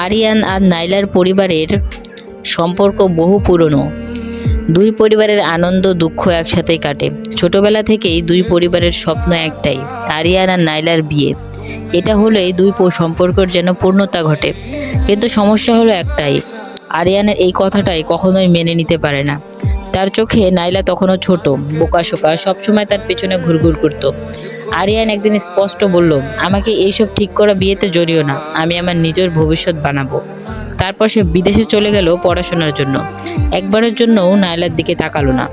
আরিয়ান আর নাইলার পরিবারের সম্পর্ক বহু পুরনো। দুই পরিবারের আনন্দ, দুঃখ একসাথেই কাটে। ছোটবেলা থেকেই দুই পরিবারের স্বপ্ন একটাই, আরিয়ান আর নাইলার বিয়ে। এটা হলেই দুই সম্পর্কের যেন পূর্ণতা ঘটে। কিন্তু সমস্যা হলো একটাই, আরিয়ানের এই কথাটাই কখনোই মেনে নিতে পারে না। তার চোখে নাইলা তখনও ছোট বোকাশোকা সবসময় তার পেছনে ঘুরঘুর করতো। আরিয়ান একদিন স্পষ্ট বলল, আমাকে এইসব ঠিক করা বিয়েতে জড়িও না, আমি আমার নিজের ভবিষ্যৎ বানাবো। তারপর সে বিদেশে চলে গেল পড়াশোনার জন্য। একবারের জন্যও নাইলার দিকে তাকালো না।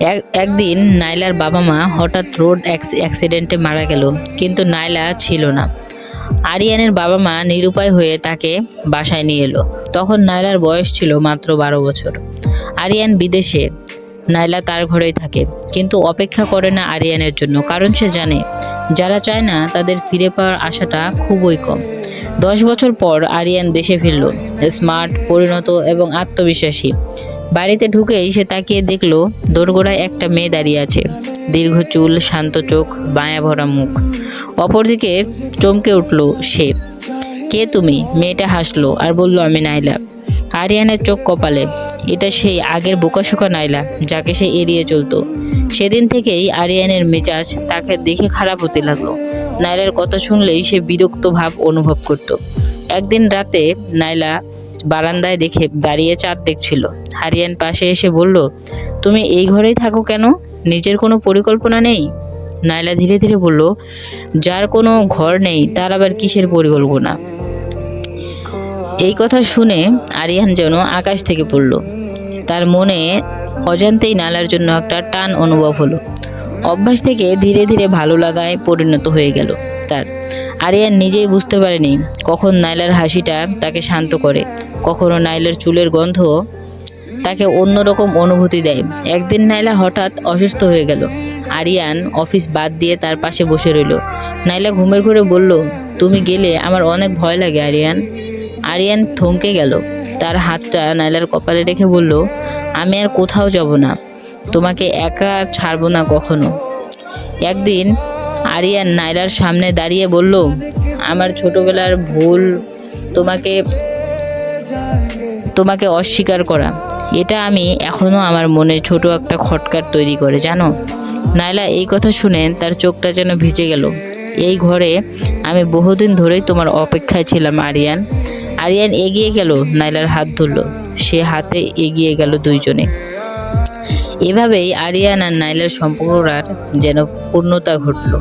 এক- একদিন নাইলার বাবা মা হঠাৎ রোড অ্যাক্সি- অ্যাক্সিডেন্টে মারা গেল, কিন্তু নাইলা ছিল না। আরিয়ানের বাবা মা নিরুপায় হয়ে তাকে বাসায় নিয়ে এলো। তখন নাইলার বয়স ছিল মাত্র বারো বছর। আরিয়ান বিদেশে নাইলা তার ঘরেই থাকে। কিন্তু অপেক্ষা করে না আরিয়ানের জন্য, কারণ সে জানে, যারা চায় না তাদের ফিরে পাওয়ার আশাটা খুবই কম। দশ বছর পর আরিয়ান দেশে ফিরল, স্মার্ট, পরিণত এবং আত্মবিশ্বাসী। বাড়িতে ঢুকেই সে তাকিয়ে দেখল, দোরগোড়ায় একটা মেয়ে দাঁড়িয়ে আছে। দীর্ঘ চুল, শান্ত চোখ, বায়া ভরা মুখ। অপরদিকে চমকে উঠল সে। কে তুমি? মেয়েটা হাসলো আর বলল, আমি নাইলা। আরিয়ানের চোখ কপালে। এটা সেই আগের বোকাশোকা নাইলা, যাকে সে এড়িয়ে চলতো। সেদিন থেকেই আরিয়ানের মেজাজ তাকে দেখে খারাপ হতে লাগল। নাইলার কথা শুনলেই সে বিরক্ত ভাব অনুভব করত। একদিন রাতে নাইলা বারান্দায় দেখে দাঁড়িয়ে চাঁদ দেখছিল। আরিয়ান পাশে এসে বলল, তুমি এই ঘরেই থাকো কেন? নিজের কোনো পরিকল্পনা নেই? নাইলা ধীরে ধীরে বলল, যার কোনো ঘর নেই, তার আবার কিসের পরিকল্পনা? এই কথা শুনে আরিয়ান যেন আকাশ থেকে পড়ল। তার মনে অজান্তেই নালার জন্য একটা টান অনুভব হলো। অভ্যাস থেকে ধীরে ধীরে ভালো লাগায় পরিণত হয়ে গেল তার। আরিয়ান নিজেই বুঝতে পারেনি কখন নাইলার হাসিটা তাকে শান্ত করে, কখনো নাইলার চুলের গন্ধ তাকে অন্যরকম অনুভূতি দেয়। একদিন নাইলা হঠাৎ অসুস্থ হয়ে গেল। আরিয়ান অফিস বাদ দিয়ে তার পাশে বসে রইল। নাইলা ঘুমের ঘরে বলল, তুমি গেলে আমার অনেক ভয় লাগে, আরিয়ান। আরিয়ান থমকে গেল। তার হাতটা নাইলার কপালে রেখে বলল, আমি আর কোথাও যাব না। তোমাকে একা ছাড়বো না কখনো। একদিন আরিয়ান নাইলার সামনে দাঁড়িয়ে বলল, আমার ছোটবেলার ভুল, তোমাকে তোমাকে অস্বীকার করা। এটা আমি এখনও আমার মনে ছোট একটা খটকার তৈরি করে, জানো? নাইলা এই কথা শুনে তার চোখটা যেন ভিজে গেল। এই ঘরে আমি বহুদিন ধরেই তোমার অপেক্ষায় ছিলাম, আরিয়ান। আরিয়ান এগিয়ে গেল, নাইলার হাত ধরল। সে হাতে এগিয়ে গেল দুইজনে। এভাবেই আরিয়ান আর নাইলার সম্পর্কটার যেন পূর্ণতা ঘটলো।